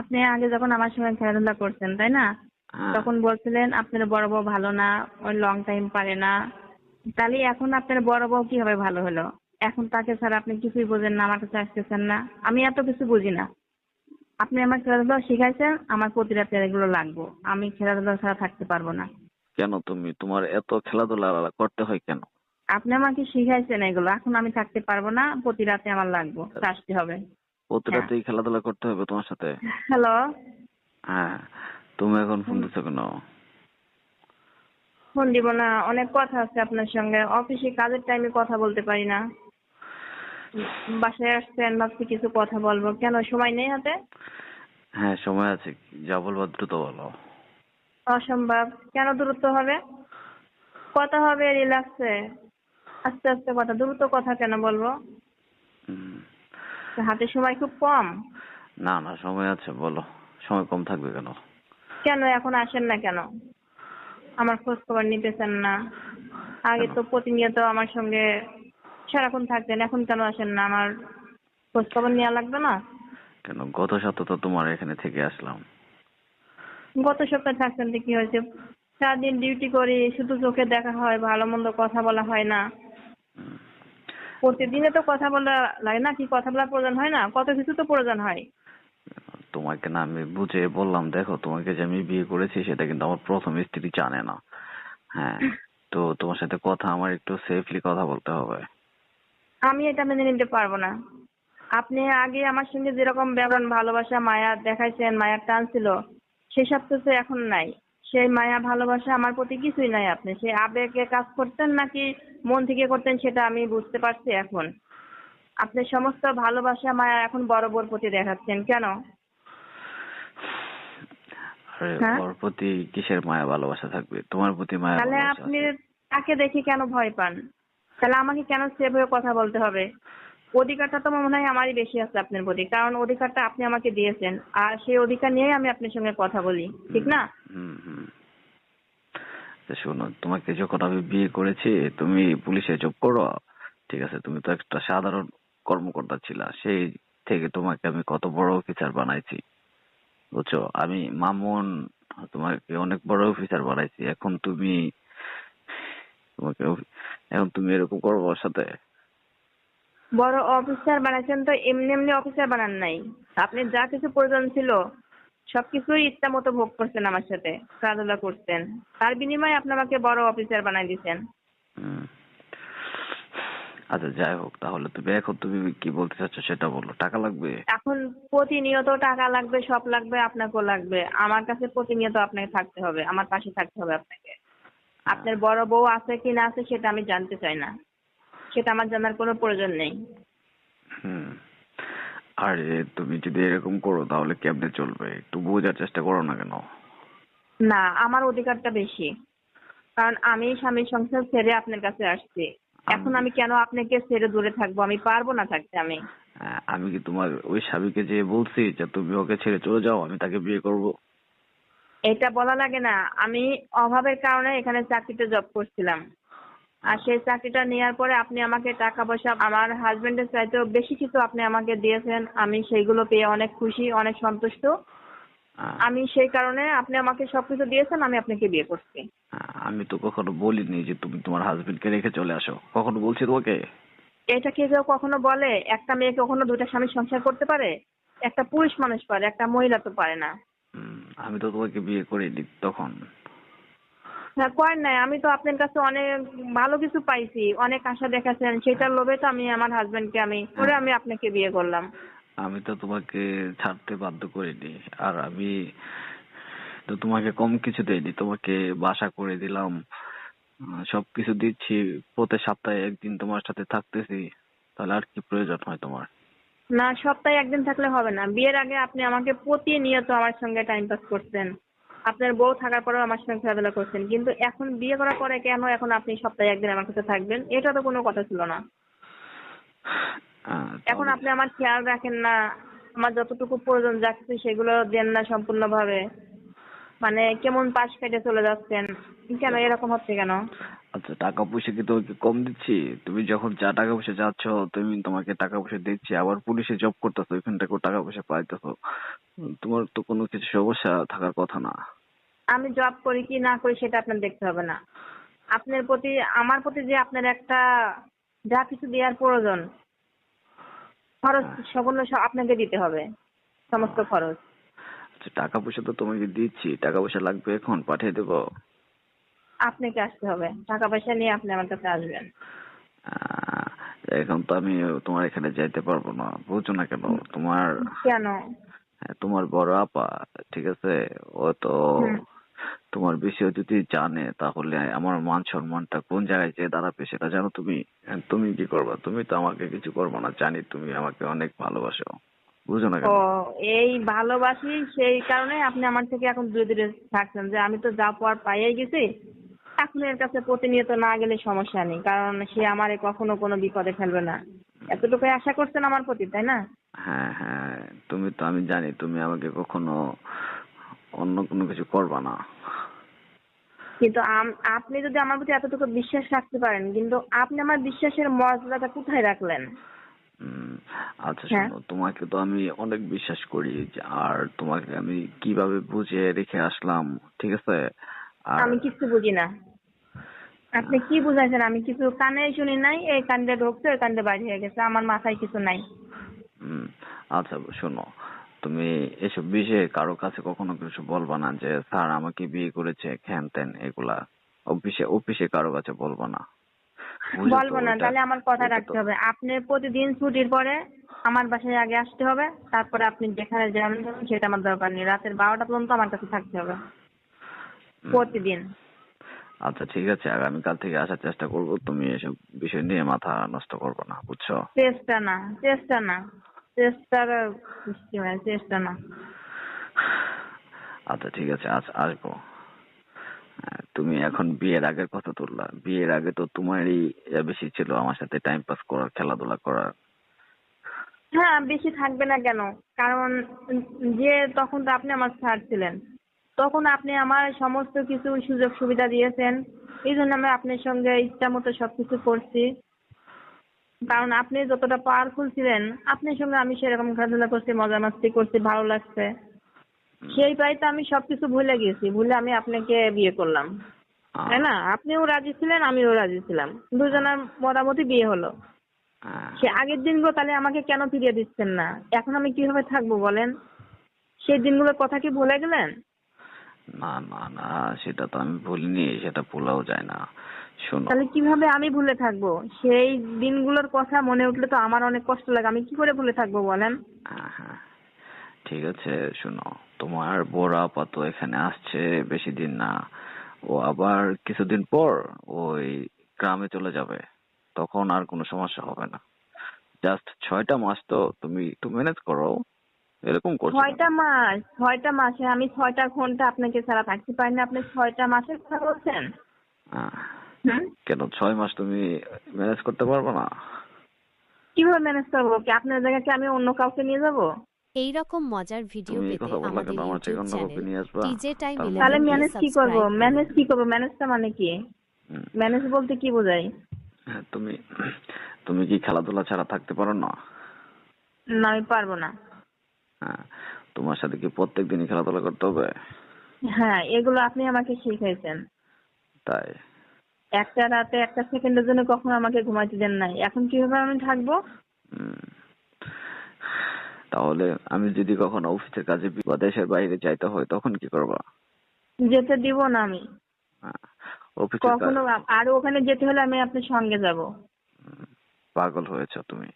আপনি আগে যখন আমার সঙ্গে খেলাধুলা করছেন তাই না? হ্যাঁ। তখন বলছিলেন আপনার বড় বউ ভালো না ওই লং টাইম পারে না। তাহলে এখন আপনার বড় বউ কীভাবে ভালো হলো? এখন তাকে ছাড়া আপনি কিছুই বোঝেন না আমার কাছে আসতেছেন না। আমি এত কিছু বুঝি না। আপনি আমার খেলাধুলা শিখাইছেন আমার প্রতি রাতে এগুলো লাগবো। আমি খেলাধুলা ছাড়া থাকতে পারব না। কেন তুমি? তোমার এত খেলাধুলা করতে হয় কেন? আপনি আমাকে শিখাইছেন এগুলো এখন আমি থাকতে পারব না প্রতি রাতে আমার লাগবো আসতে হবে। প্রতি হ্যাঁ। খেলাধুলা করতে হবে তোমার সাথে। হ্যালো? হ্যাঁ তুমি এখন ফোন দিচ্ছ কেন? ফোন দিব না অনেক কথা আছে আপনার সঙ্গে। অফিসে কাজের টাইমে কথা বলতে পারি না। বাসায় আসছেন ভাবছি কিছু কথা বলব। কেন সময় নেই হাতে? হ্যাঁ সময় আছে। যা বলব দ্রুত বলো। অসম্ভব। কেন দূরত্ব হবে? কথা হবে রিল্যাক্সে আস্তে আস্তে কথা দ্রুত কথা কেন বলব? হুম। হাতে সময় খুব কম? না না সময় আছে বলো। সময় কম থাকবে কেন? কেন এখন আসেন না কেন? আমার খোঁজ খবর নিতেছেন না। আগে তো প্রতিনিয়ত আমার সঙ্গে সারাক্ষণ থাকতেন এখন কেন আসেন না? আমার খোঁজ খবর নেওয়া লাগবে না? কেন? গত সপ্তাহ তো তোমার এখানে থেকে আসলাম। গত সপ্তাহে থাকতেন তো কি হয়েছে? সারাদিন ডিউটি করি শুধু চোখে দেখা হয় ভালো মন্দ কথা বলা হয় না। প্রতিদিনে তো কথা বলা লাগে না কি কথা বলার প্রয়োজন হয় না? কত কিছু তো প্রয়োজন হয়। তোমাকে না আমি বুঝে বললাম দেখো তোমাকে যে আমি বিয়ে করেছি সেটা কিন্তু আমার প্রথম স্ত্রী জানে না। হ্যাঁ তো তোমার সাথে কথা আমার একটু সেফলি কথা বলতে হবে। আমি এটা মেনে নিতে পারব না। আপনি আগে আমার সঙ্গে যেরকম ব্যবহার ভালোবাসা মায়া দেখাইছেন মায়ার টান ছিল সেসব তো এখন নাই। সেই মায়া ভালোবাসা আমার প্রতি কিছুই নাই আপনি। সেই আবেগে কাজ করতেন নাকি মন থেকে করতেন সেটা আমি বুঝতে পারছি এখন। আপনি সমস্ত ভালোবাসা মায়া এখন বড় প্রতি দেখাচ্ছেন কেন? আরে হ্যাঁ? ওর প্রতি কিসের মায়া ভালোবাসা থাকবে? তোমার প্রতি মায়া তাহলে ভালোবাসা আপনি আছে। তাকে দেখে কেন ভয় পান? তাহলে আমাকে কেন সেভাবে কথা বলতে হবে? অধিকারটা তো মনে হয় আমারই বেশি আছে আপনার প্রতি। কারণ অধিকারটা আপনি আমাকে দিয়েছেন, আর সেই অধিকার নিয়েই আমি আপনার সঙ্গে কথা বলি, ঠিক না? শোনো, তোমাকে যখন আমি বিয়ে করেছি, তুমি পুলিশে জব করো, ঠিক আছে? তুমি তো একটা সাধারণ কর্মকর্তা ছিলা, সেই থেকে তোমাকে আমি কত বড় অফিসার বানাইছি, বুঝছ? আমি মামুন, তোমাকে অনেক বড় অফিসার বানাইছি। এখন তুমি তোমাকে এখন তুমি এরকম করব সাথে? বড় অফিসার বানাইছেন তো এমনি এমনি অফিসার বানান নাই। আপনি যা কিছু প্রয়োজন ছিল সবকিছুই ইচ্ছা মতো ভোগ করছেন আমার সাথে খেলাধুলা করতেন তার বিনিময়ে আপনি আমাকে বড় অফিসার বানাই দিয়েছেন আচ্ছা যাই হোক তাহলে তুমি এখন তুমি কি বলতে চাচ্ছ সেটা বলো টাকা লাগবে? এখন প্রতিনিয়ত টাকা লাগবে সব লাগবে আপনাকেও লাগবে। আমার কাছে প্রতিনিয়ত আপনাকে থাকতে হবে আমার পাশে থাকতে হবে আপনাকে। আপনার বড় বউ আছে কি না আছে সেটা আমি জানতে চাই না। সেটা আমার জানার কোনো প্রয়োজন নেই। হুম। আরে তুমি যদি এরকম করো তাহলে কেমনে চলবে? একটু বোঝার চেষ্টা করো না কেন? না আমার অধিকারটা বেশি। কারণ আমি স্বামীর সংসার ছেড়ে আপনার কাছে আসছি। এখন আমি কেন আপনাকে ছেড়ে দূরে থাকব? আমি পারব না থাকতে আমি। আহ, আমি কি তোমার ওই স্বামীকে যে বলছি যে তুমি ওকে ছেড়ে চলে যাও আমি তাকে বিয়ে করব? এটা বলা লাগে না। আমি অভাবের কারণে এখানে চাকরিতে জব করছিলাম। আর সেই চাকরিটা নেওয়ার পরে আপনি আমাকে টাকা পয়সা আমার হাজবেন্ডের চাইতেও বেশি কিছু আপনি আমাকে দিয়েছেন। আমি সেইগুলো পেয়ে অনেক খুশি অনেক সন্তুষ্ট। আমি সেই কারণে আপনি আমাকে সবকিছু দিয়েছেন আমি আপনাকে বিয়ে করছি। আমি তো কখনো বলিনি যে তুমি তোমার হাজবেন্ডকে রেখে চলে আসো। কখনো বলছি তোমাকে? এটা কি কেউ কখনো বলে? একটা মেয়ে কখনো দুটা স্বামীর সংসার করতে পারে? একটা পুরুষ মানুষ পারে একটা মহিলা তো পারে না। আমি তো তোমাকে বিয়ে করিনি তখন। হ্যাঁ করেন নাই। আমি তো আপনার কাছে অনেক ভালো কিছু পাইছি। অনেক আশা দেখাচ্ছেন। সেটার লোভে তো আমি আমার হাজবেন্ডকে আমি করে আমি আপনাকে বিয়ে করলাম। আমি তো তোমাকে ছাড়তে বাধ্য করিনি। আর আমি তো তোমাকে কম কিছু দেইনি। তোমাকে বাসা করে দিলাম। আহ, সবকিছু দিচ্ছি। প্রতি সপ্তাহে একদিন তোমার সাথে থাকতেছি। তাহলে আর কি প্রয়োজন হয় তোমার? না সপ্তাহে একদিন থাকলে হবে না। বিয়ের আগে আপনি আমাকে প্রতিনিয়ত আমার সঙ্গে টাইম পাস করছেন আপনার বউ থাকার পরেও আমার সঙ্গে খেলাধুলা করছেন। কিন্তু এখন বিয়ে করার পরে কেন এখন আপনি সপ্তাহে একদিন আমার কাছে থাকবেন? এটা তো কোনো কথা ছিল না। এখন আপনি আমার খেয়াল রাখেন না। আমার যতটুকু প্রয়োজন যা কিছু সেগুলো দেন না সম্পূর্ণভাবে। মানে কেমন পাশ কেটে চলে যাচ্ছেন? কেন এরকম হচ্ছে কেন? আচ্ছা টাকা পয়সা কি তোমাকে কম দিচ্ছি? তুমি যখন যা টাকা পয়সা যাচ্ছ তুমি তোমাকে টাকা পয়সা দিচ্ছি। আবার পুলিশে জব করতেছো ওইখান থেকেও টাকা পয়সা পাইতেছো। তোমার তো কোনো কিছু সমস্যা থাকার কথা না। আমি জব করি কি না করি সেটা আপনার দেখতে হবে না। আপনার প্রতি আমার প্রতি যে আপনার একটা যা কিছু দেওয়ার প্রয়োজন খরচ সম্পূর্ণ সব আপনাকে দিতে হবে সমস্ত খরচ। টাকা পয়সা তো তোমাকে দিচ্ছি টাকা পয়সা লাগবে এখন পাঠিয়ে দেবো। আপনাকে আসতে হবে টাকা পয়সা নিয়ে আপনি আমার কাছে আসবেন। এখন তো আমি তোমার এখানে যাইতে পারব না বুঝছ না কেন? তোমার কেন? হ্যাঁ, তোমার বড় আপা ঠিক আছে? ও তো। তোমার বিষয়ে যদি জানে তাহলে আমার মান সম্মানটা কোন জায়গায় যেয়ে দাঁড়াবে সেটা জানো তুমি? হ্যাঁ, তুমি কি করবা? তুমি তো আমাকে কিছু করবে না জানি তুমি আমাকে অনেক ভালোবাসো। বুঝো না ও এই ভালোবাসি সেই কারণে আপনি আমার থেকে এখন দূরে দূরে থাকছেন যে আমি তো যা পাওয়ার পাইয়ে গেছি এখন এর কাছে প্রতিনিয়ত না গেলে সমস্যা নেই কারণ সে আমারে কখনো কোনো বিপদে ফেলবে না। এতটুকু আশা করছেন আমার প্রতি তাই না? হ্যাঁ হ্যাঁ তুমি তো আমি জানি তুমি আমাকে কখনো অন্য কোনো কিছু করবা না। কিন্তু আপনি যদি আমার প্রতি এতটুকু বিশ্বাস রাখতে পারেন কিন্তু আপনি আমার বিশ্বাসের মর্যাদাটা কোথায় রাখলেন? উম, আচ্ছা হ্যাঁ। শোনো তোমাকে তো আমি অনেক বিশ্বাস করি যে- আর তোমাকে আমি কীভাবে বুঝে রেখে আসলাম ঠিক আছে? আর আমি কিছু বুঝি না। আপনি কি বুঝাইছেন? আমি কিছু কানে শুনি নাই এই কান্দে ঢুকছে ওই কান্দে বাইরে হয়ে গেছে আমার মাথায় কিছু নাই। উম, আচ্ছা শোনো তুমি এসব বিষয়ে কারও কাছে কখনো কিছু বলবা না যে স্যার আমাকে বিয়ে করেছে খ্যান ত্যান এগুলা। অফিসে অফিসে কারও কাছে বলবা না? বলব না তাহলে আমার কথা রাখতে হবে। আপনি প্রতিদিন ছুটির পরে আমার বাসায় আগে আসতে হবে তারপরে আপনি যেখানে যাবেন সেটা আমার দরকার নেই। রাতের বারোটা পর্যন্ত আমার কাছে থাকতে হবে। প্রতিদিন। আচ্ছা ঠিক আছে। আগামীকাল থেকে আসার চেষ্টা করব। তুমি এসব বিষয় নিয়ে মাথা নষ্ট করব না বুঝছ? চেষ্টা না চেষ্টা না। চেষ্টার চেষ্টা না। আচ্ছা ঠিক আছে। আজ আসব। তুমি এখন বিয়ের আগের কথা তুললা। বিয়ের আগে তো তোমারই বেশি ছিল আমার সাথে টাইম পাস করার খেলাধুলা করার হ্যাঁ বেশি থাকবে না কেন? কারণ যে তখন তো আপনি আমার স্যার ছিলেন। তখন আপনি আমার সমস্ত কিছু সুযোগ সুবিধা দিয়েছেন। এই জন্য আমি আপনার সঙ্গে ইচ্ছা মতো সবকিছু করছি। কারণ আপনি যতটা পাওয়ারফুল ছিলেন, আপনার সঙ্গে আমি সেরকম খেলাধুলা করছি মজা মাস্তি করছি, ভালো লাগছে। সেই পাইতে আমি সবকিছু ভুলে গেছি ভুলে আমি আপনাকে বিয়ে করলাম। তাই না? আপনিও রাজি ছিলেন আমিও রাজি ছিলাম। দুজনের মোটামুটি বিয়ে হলো। সে আগের দিনগুলো তাহলে আমাকে কেন ফিরিয়ে দিচ্ছেন না? এখন আমি কীভাবে থাকব বলেন? সেই দিনগুলোর কথা কি ভুলে গেলেন? না না না সেটা তো আমি ভুলিনি সেটা ভুলাও যায় না। শোনো। তাহলে কীভাবে আমি ভুলে থাকব? সেই দিনগুলোর কথা মনে উঠলে তো আমার অনেক কষ্ট লাগে আমি কি করে ভুলে থাকব বলেন? ঠিক আছে শোনো। তোমার বড় আপা তো এখানে আসছে বেশি দিন না। ও আবার কিছুদিন পর ওই গ্রামে চলে যাবে। তখন আর কোনো সমস্যা হবে না। জাস্ট ছয়টা মাস তো তুমি একটু ম্যানেজ করো। এরকম করছ? ছয়টা মাস ছয়টা মাসে আমি ছয়টা ঘণ্টা আপনাকে ছাড়া থাকতে পারি না। আপনি ছয়টা মাসের কথা বলছেন? কেন ছয় মাস তুমি ম্যানেজ করতে পারবে না? কীভাবে ম্যানেজ করব? কি আপনার জায়গায় কি আমি অন্য কাউকে নিয়ে যাব? এই রকম মজার ভিডিও পেতে আমাদের আমার ইউটিউব চ্যানেল টিজে টাইম তাহলে ম্যানেজ কি করব? ম্যানেজ কি করব? ম্যানেজটা মানে কি? ম্যানেজ বলতে কি বোঝায় হ্যাঁ, তুমি তুমি কি খেলাধুলা ছাড়া থাকতে পারো না? না আমি পারব না। হ্যাঁ তোমার সাথে কি প্রত্যেক দিনই খেলাধুলা করতে হবে? হ্যাঁ এগুলো আপনি আমাকে শিখাইছেন। তাই? একটা রাতে একটা সেকেন্ডের জন্য কখনো আমাকে ঘুমাইতে দেন নাই। এখন কীভাবে আমি থাকব? হুম। তাহলে আমি যদি কখনো অফিসের কাজে বা দেশের বাইরে যাইতে হয় তখন কি করবা? যেতে দিব না আমি। হ্যাঁ, কখনো আরও ওখানে যেতে হলে আমি আপনার সঙ্গে যাব। পাগল হয়েছ তুমি।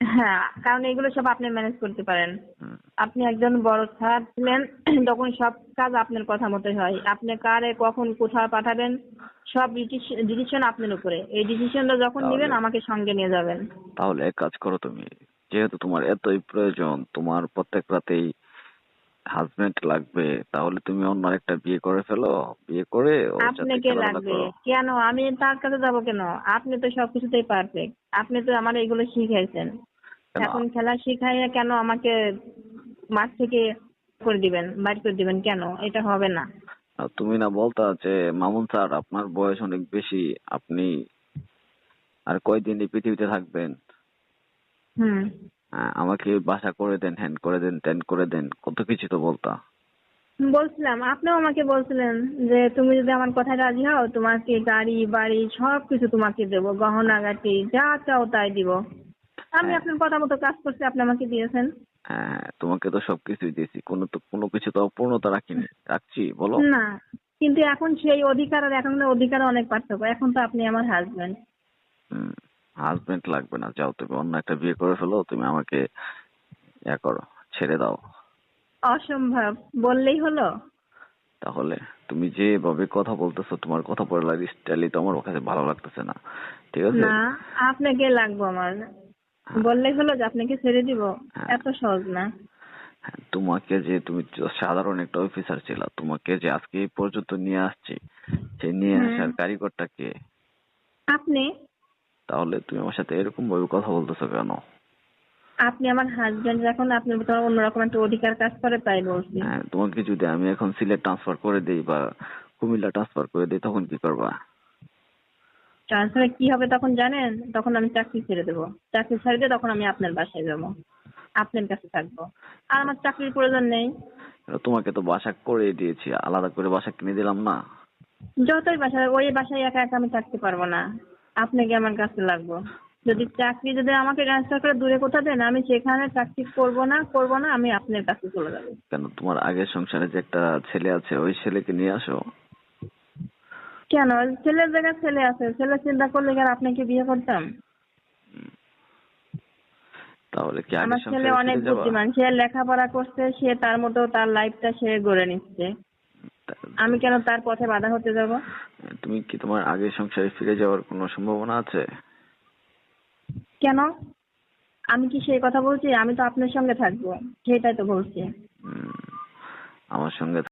হ্যাঁ কারণ এগুলো সব আপনি ম্যানেজ করতে পারেন। আপনি একজন বড় স্যার ছিলেন তখন সব কাজ আপনার কথা মতোই হয়। আপনি কারে কখন কোথায় পাঠাবেন সব ডিসিশন আপনার উপরে। এই ডিসিশনটা যখন নেবেন আমাকে সঙ্গে নিয়ে যাবেন। তাহলে এক কাজ করো তুমি। যেহেতু তোমার এতই প্রয়োজন তোমার প্রত্যেক রাতেই হাজবেন্ড লাগবে তাহলে তুমি অন্য একটা বিয়ে করে ফেলো। বিয়ে করে আপনাকে লাগবে। কেন? আমি তার কাছে যাব কেন? আপনি তো সবকিছুতেই পারফেক্ট আপনি তো আমার এগুলো শিখাইছেন? এখন খেলা শিখাইয়া কেন আমাকে মাঠ থেকে করে দিবেন বাড়ি করে দিবেন কেন? এটা হবে না। তুমি না বলতা যে মামুন স্যার আপনার বয়স অনেক বেশি। আপনি আর কয়দিন এই পৃথিবীতে থাকবেন? হুম। হ্যাঁ, আমাকে বাসা করে দেন হ্যান্ড করে দেন ত্যান করে দেন কত কিছু তো বলতা। বলছিলাম আপনিও আমাকে বলছিলেন যে তুমি যদি আমার কথায় রাজি হও তোমাকে গাড়ি বাড়ি সব কিছু তোমাকে দেবো গহনা গাটি যা চাও তাই দিব। আমি হ্যাঁ। আপনার কথা মতো কাজ করছি আপনি আমাকে দিয়েছেন। হ্যাঁ তোমাকে তো সবকিছুই দিয়েছি কোনো তো কোনো কিছু তো অপূর্ণতা রাখিনি। রাখছি বলো। না কিন্তু এখন সেই অধিকার আর এখন অধিকার অনেক পার্থক্য এখন তো আপনি আমার হাজবেন্ড হাজবেন্ড লাগবে না। যাও তুমি অন্য একটা বিয়ে করে ফেলো তুমি আমাকে ইয়া করো ছেড়ে দাও। অসম্ভব। বললেই হলো? তাহলে তুমি যেভাবে কথা বলতেছো তোমার কথা বলার স্টাইলই তো আমার কাছে ভালো লাগতেছে না। ঠিক আছে? না আপনাকে লাগবো আমার। বললেই হলো যে আপনাকে ছেড়ে দিব। হ্যাঁ। এত সহজ না। হ্যাঁ, তোমাকে যে তুমি সাধারণ একটা অফিসার ছিল তোমাকে যে আজকে এই পর্যন্ত নিয়ে আসছি সেই নিয়ে আসার কারিগরটা কে? আপনি? তাহলে তুমি আমার সাথে এরকম ভাবে কথা বলতেছো কেন? আপনি আমার হাজবেন্ড এখন আপনি তো অন্যরকম একটা অধিকার কাজ করে তাই বলছি। হ্যাঁ তোমাকে যদি আমি এখন সিলেট ট্রান্সফার করে দেই বা কুমিল্লা ট্রান্সফার করে দেই তখন কি করবা? ট্রান্সফারে কি হবে তখন জানেন? তখন আমি চাকরি ছেড়ে দেবো। চাকরি ছেড়ে দিয়ে তখন আমি আপনার বাসায় যাব। আপনার কাছে থাকব। আর আমার চাকরির প্রয়োজন নেই। তোমাকে তো বাসা করে দিয়েছি আলাদা করে বাসা কিনে দিলাম না। যতই বাসায় ওই বাসায় একা একা আমি থাকতে পারব না। আপনাকে আমার কাছে লাগবো। যদি চাকরি যদি আমাকে ট্রান্সফার করে দূরে কোথাও দেন আমি সেখানে চাকরি করব না করব না আমি আপনার কাছে চলে যাব। কেন? তোমার আগের সংসারে যে একটা ছেলে আছে ওই ছেলেকে নিয়ে আসো। কেন? ছেলের জায়গায় ছেলে আছে। ছেলে চিন্তা করলে কি আর আপনাকে বিয়ে করতাম? তাহলে কি আমার ছেলে অনেক বুদ্ধিমান। সে লেখাপড়া করছে সে তার মতো তার লাইফটা সে গড়ে নিচ্ছে। আমি কেন তার পথে বাধা হতে যাব? তুমি কি তোমার আগের সংসারে ফিরে যাওয়ার কোনো সম্ভাবনা আছে? কেন? আমি কি সেই কথা বলছি? আমি তো আপনার সঙ্গে থাকব। সেটাই তো বলছি। হম আমার সঙ্গে